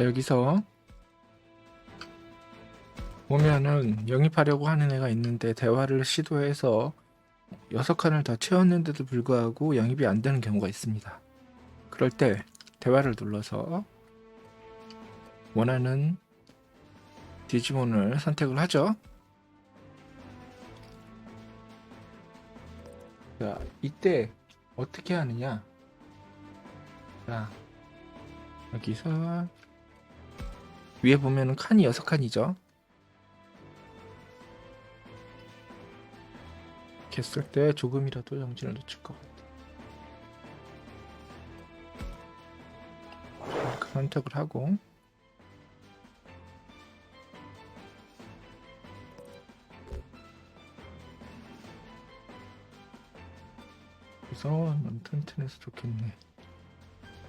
자 여기서 보면은 영입하려고 하는 애가 있는데 대화를 시도해서 여섯 칸을 더 채웠는데도 불구하고 영입이 안 되는 경우가 있습니다. 그럴 때 대화를 눌러서 원하는 디지몬을 선택을 하죠. 자, 이때 어떻게 하느냐? 자, 여기서 위에 보면은 칸이 여섯 칸이죠. 이렇게 했을 때 조금이라도 정신을 놓칠 것 같아. 이렇게 선택을 하고 그래서 넌 튼튼해서 좋겠네.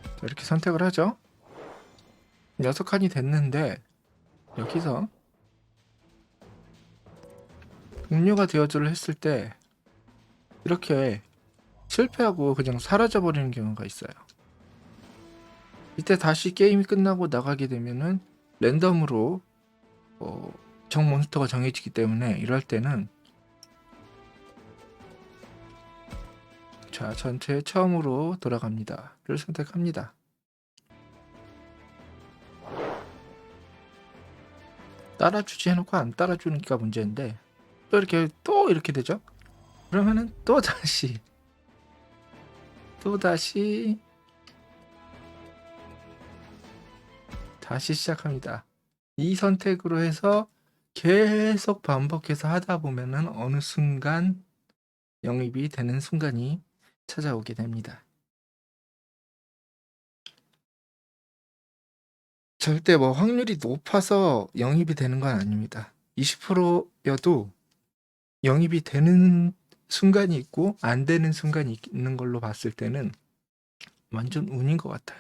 자, 이렇게 선택을 하죠. 여섯 칸이 됐는데 여기서 종료가 되어줘를 했을 때 이렇게 실패하고 그냥 사라져 버리는 경우가 있어요. 이때 다시 게임이 끝나고 나가게 되면은 랜덤으로 어, 정 몬스터가 정해지기 때문에 이럴 때는 자 전체 처음으로 돌아갑니다를 선택합니다. 따라주지 해놓고 안 따라주니까 문제인데 또 이렇게 또 이렇게 되죠? 그러면은 또 다시 또 다시 다시 시작합니다. 이 선택으로 해서 계속 반복해서 하다 보면은 어느 순간 영입이 되는 순간이 찾아오게 됩니다. 절대 뭐 확률이 높아서 영입이 되는 건 아닙니다. 20%여도 영입이 되는 순간이 있고 안 되는 순간이 있는 걸로 봤을 때는 완전 운인 것 같아요.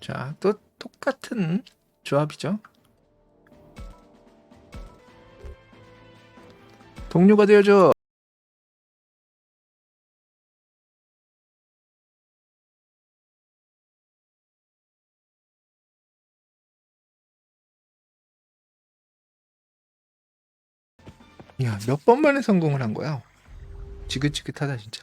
자, 또 똑같은 조합이죠. 동료가 되어줘. 야, 몇 번 만에 성공을 한 거야? 지긋지긋하다 진짜.